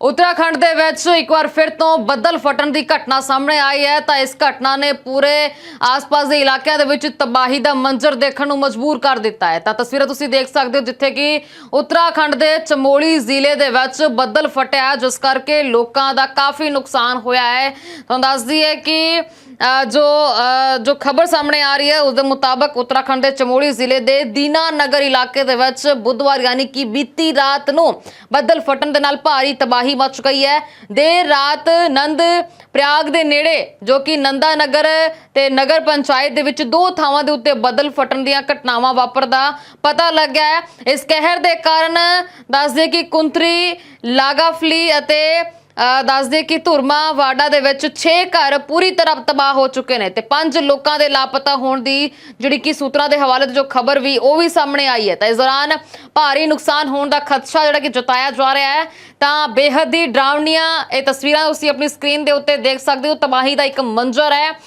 ਉੱਤਰਾਖੰਡ ਦੇ ਵਿੱਚ ਇੱਕ ਵਾਰ ਫਿਰ ਤੋਂ ਬੱਦਲ ਫਟਣ ਦੀ ਘਟਨਾ ਸਾਹਮਣੇ ਆਈ ਹੈ, ਤਾਂ ਇਸ ਘਟਨਾ ਨੇ ਪੂਰੇ ਆਸ-ਪਾਸ ਦੇ ਇਲਾਕਿਆਂ ਦੇ ਵਿੱਚ ਤਬਾਹੀ ਦਾ ਮੰਜ਼ਰ ਦੇਖਣ ਨੂੰ ਮਜਬੂਰ ਕਰ ਦਿੱਤਾ ਹੈ। ਤਾਂ ਤਸਵੀਰਾਂ ਤੁਸੀਂ ਦੇਖ ਸਕਦੇ ਹੋ, ਜਿੱਥੇ ਕਿ ਉੱਤਰਾਖੰਡ ਦੇ ਚਮੋਲੀ ਜ਼ਿਲ੍ਹੇ ਦੇ ਵਿੱਚ ਬੱਦਲ ਫਟਿਆ, ਜਿਸ ਕਰਕੇ ਲੋਕਾਂ ਦਾ ਕਾਫੀ ਨੁਕਸਾਨ ਹੋਇਆ ਹੈ। ਤੁਹਾਨੂੰ ਦੱਸ ਦਈਏ ਕਿ ਜੋ ਜੋ ਖਬਰ ਸਾਹਮਣੇ ਆ ਰਹੀ ਹੈ, ਉਸ ਦੇ ਮੁਤਾਬਕ ਉੱਤਰਾਖੰਡ ਦੇ ਚਮੋਲੀ ਜ਼ਿਲ੍ਹੇ ਦੇ ਦੀਨਾ ਨਗਰ ਇਲਾਕੇ ਦੇ ਵਿੱਚ ਬੁੱਧਵਾਰ ਯਾਨੀ ਕਿ ਬੀਤੀ ਰਾਤ ਨੂੰ ਬੱਦਲ ਫਟਣ ਦੇ ਨਾਲ ਭਾਰੀ ਤਬਾਹੀ ਮਚ ਗਈ ਹੈ। ਦੇਰ ਰਾਤ ਨੰਦ ਪ੍ਰਿਆਗ ਦੇ ਨੇੜੇ, ਜੋ ਕਿ ਨੰਦਾ ਨਗਰ ਤੇ ਨਗਰ ਪੰਚਾਇਤ ਦੇ ਵਿੱਚ ਦੋ ਥਾਵਾਂ ਦੇ ਉੱਤੇ ਬੱਦਲ ਫਟਣ ਦੀਆਂ ਘਟਨਾਵਾਂ ਵਾਪਰਦਾ ਪਤਾ ਲੱਗਿਆ ਹੈ। ਇਸ ਕਹਿਰ ਦੇ ਕਾਰਨ ਦੱਸਦੇ ਕਿ ਕੁੰਤਰੀ, ਲਾਗਾਫਲੀ ਅਤੇ ਦੱਸਦੇ ਕਿ ਧੁਰਮਾ ਵਾਡਾ ਦੇ ਵਿੱਚ 6 ਘਰ ਪੂਰੀ ਤਰ੍ਹਾਂ ਤਬਾਹ ਹੋ ਚੁੱਕੇ ਨੇ ਤੇ ਪੰਜ ਲੋਕਾਂ ਦੇ ਲਾਪਤਾ ਹੋਣ ਦੀ ਜਿਹੜੀ ਕਿ ਸੂਤਰਾਂ ਦੇ ਹਵਾਲੇ ਤੋਂ ਜੋ ਖਬਰ ਵੀ ਉਹ ਵੀ ਸਾਹਮਣੇ ਆਈ ਹੈ। ਤਾਂ ਇਸ ਦੌਰਾਨ ਭਾਰੀ ਨੁਕਸਾਨ ਹੋਣ ਦਾ ਖਦਸ਼ਾ ਜਿਹੜਾ ਕਿ ਜਤਾਇਆ ਜਾ ਰਿਹਾ ਹੈ, ਤਾਂ ਬੇਹੱਦ ਹੀ ਡਰਾਵਣੀਆਂ ਇਹ ਤਸਵੀਰਾਂ ਤੁਸੀਂ ਆਪਣੀ ਸਕਰੀਨ ਦੇ ਉੱਤੇ ਦੇਖ ਸਕਦੇ ਹੋ। ਤਬਾਹੀ ਦਾ ਇੱਕ ਮੰਜ਼ਰ ਹੈ।